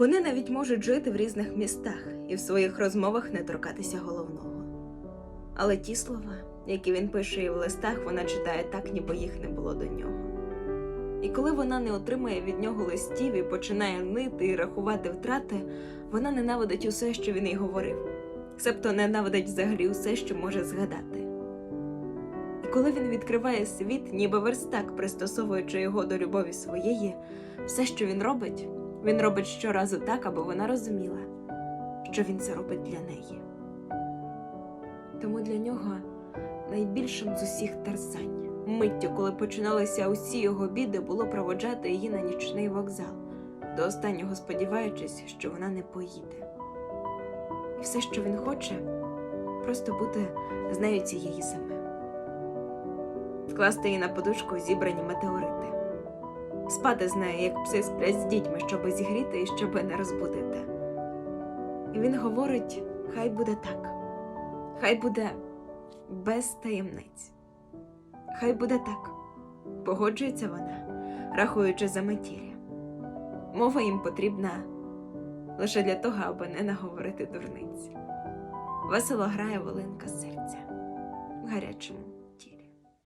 Вони навіть можуть жити в різних містах і в своїх розмовах не торкатися головного. Але ті слова, які він пише і в листах, вона читає так, ніби їх не було до нього. І коли вона не отримує від нього листів і починає нити і рахувати втрати, вона ненавидить усе, що він їй говорив, себто ненавидить взагалі усе, що може згадати. І коли він відкриває світ, ніби верстак, пристосовуючи його до любові своєї, все, що він робить, він робить щоразу так, аби вона розуміла, що він це робить для неї. Тому для нього найбільшим з усіх терзань, миттю, коли починалися усі його біди, було проводжати її на нічний вокзал, до останнього сподіваючись, що вона не поїде. І все, що він хоче, просто бути з нею цієї зими. Вкласти її на подушку зібрані метеорити спати з нею, як пси сплять з дітьми, щоби зігріти і щоби не розбудити. І він говорить: хай буде так, хай буде без таємниць, хай буде так, погоджується вона, рахуючи за метір'я. Мова їм потрібна лише для того, аби не наговорити дурниць. Весело грає волинка серця в гарячому